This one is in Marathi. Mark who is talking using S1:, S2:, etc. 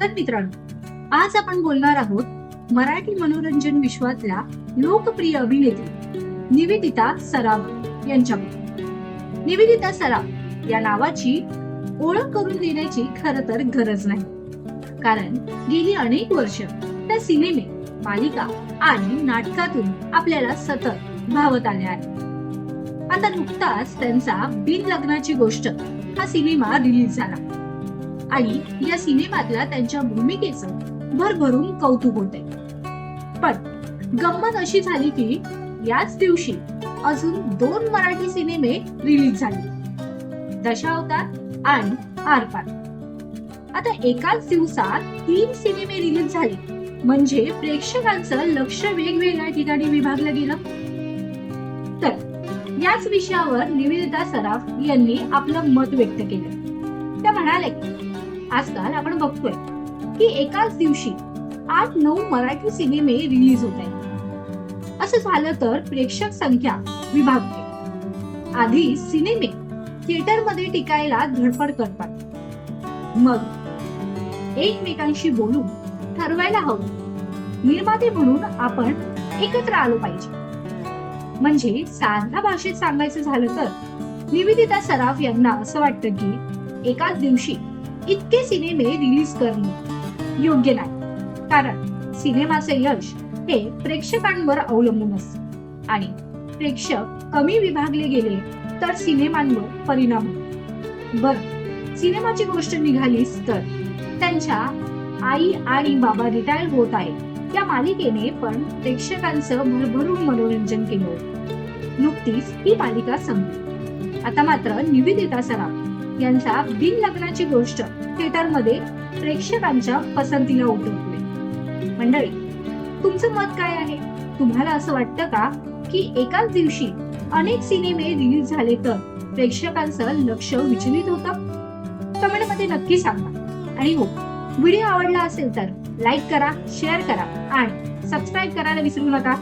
S1: तर मित्रांनो आज आपण बोलणार आहोत मराठी मनोरंजन विश्वातल्या लोकप्रिय अभिनेत्री निवेदिता सराव यांच्याबद्दल. निवेदिता सराव या नावाची ओळख करून देण्याची खर तर गरज नाही. कारण गेली अनेक वर्ष त्या सिनेमे मालिका आणि नाटकातून आपल्याला सतत भावत आल्या आहेत. आता नुकताच त्यांचा बिन लग्नाची गोष्ट हा सिनेमा रिलीज झाला. आणि या सिनेमातल्या त्यांच्या भूमिकेचं भरभरून कौतुक होते पण गंमत अशी झाली की याच दिवशी अजून दोन मराठी सिनेमे रिलीज झाले. दशावतार आणि आरपार. आता एकाच दिवसात तीन सिनेमे रिलीज झाले. म्हणजे प्रेक्षकांचं लक्ष वेगवेगळ्या ठिकाणी विभागलं गेलं. तर याच विषयावर निवेदिता सराफ यांनी आपलं मत व्यक्त केलं. त्या म्हणाले आजकाल आपण बघतोय की एकाच दिवशी आठ नऊ मराठी सिनेमे रिलीज होत आहेत. असं झालं तर प्रेक्षक संख्या विभागते. आधी सिनेमे थिएटरमध्ये टिकायला धडपड करतात. मग एकमेकांशी बोलून ठरवायला हवं. निर्माते म्हणून आपण एकत्र आलो पाहिजे. म्हणजे साध्या भाषेत सांगायचं झालं तर निवेदिता सराफ यांना असं वाटतं की एकाच दिवशी इतके सिनेमे रिलीज करणे योग्य नाही. कारण सिनेमाचे यश हे प्रेक्षकांवर अवलंबून असते. आणि प्रेक्षक कमी विभागले गेले तर सिनेमांवर परिणाम होतो. बर सिनेमाची गोष्ट निघालीच तर त्यांच्या आई आणि बाबा रिटायर होत आहेत. या मालिकेने पण प्रेक्षकांचं भरभरून मनोरंजन केलं होतं. नुकतीच ही मालिका संपली. आता मात्र निवेदिता सराफ. यांचा बिन लग्नाची गोष्ट थिएटरमध्ये प्रेक्षकांच्या पसंतीला उतरवले मंडळी तुमचं मत काय आहे? तुम्हाला असं वाटतं का की एकाच दिवशी अनेक सिनेमे रिलीज झाले तर प्रेक्षकांचं लक्ष विचलित होतं? कमेंटमध्ये नक्की सांगा. आणि हो व्हिडिओ आवडला असेल तर लाईक करा शेअर करा आणि सबस्क्राईब करायला विसरू नका.